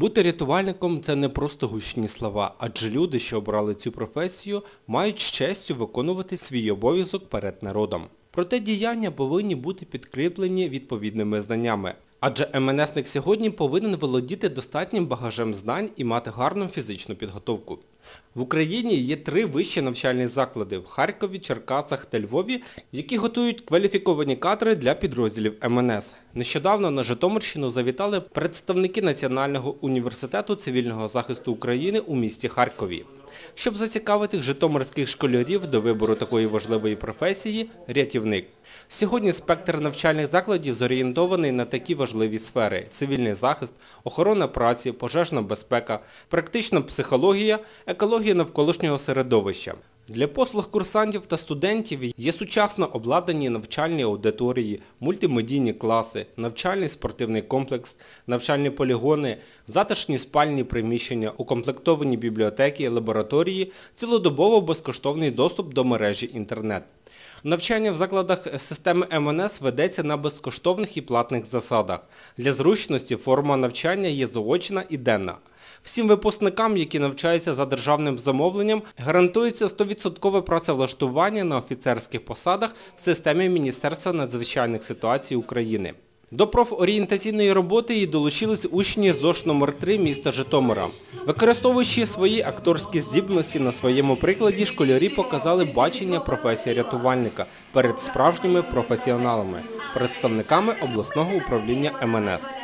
Бути рятувальником – це не просто гучні слова, адже люди, що обрали цю професію, мають з честю виконувати свій обов'язок перед народом. Проте діяння повинні бути підкріплені відповідними знаннями. Адже МНСник сьогодні повинен володіти достатнім багажем знань і мати гарну фізичну підготовку. В Україні є три вищі навчальні заклади в Харкові, Черкасах та Львові, які готують кваліфіковані кадри для підрозділів МНС. Нещодавно на Житомирщину завітали представники Національного університету цивільного захисту України у місті Харкові. Щоб зацікавити житомирських школярів до вибору такої важливої професії – рятівник. Сьогодні спектр навчальних закладів зорієнтований на такі важливі сфери – цивільний захист, охорона праці, пожежна безпека, практична психологія, екологія навколишнього середовища. Для послуг курсантів та студентів є сучасно обладнані навчальні аудиторії, мультимедійні класи, навчальний спортивний комплекс, навчальні полігони, затишні спальні приміщення, укомплектовані бібліотеки, лабораторії, цілодобово безкоштовний доступ до мережі інтернет. Навчання в закладах системи МНС ведеться на безкоштовних і платних засадах. Для зручності форма навчання є заочна і денна. Всім випускникам, які навчаються за державним замовленням, гарантується 100% працевлаштування на офіцерських посадах в системі Міністерства надзвичайних ситуацій України. До профорієнтаційної роботи і долучились учні ЗОШ номер 3 міста Житомира. Використовуючи свої акторські здібності на своєму прикладі, школярі показали бачення професії рятувальника перед справжніми професіоналами, представниками обласного управління МНС.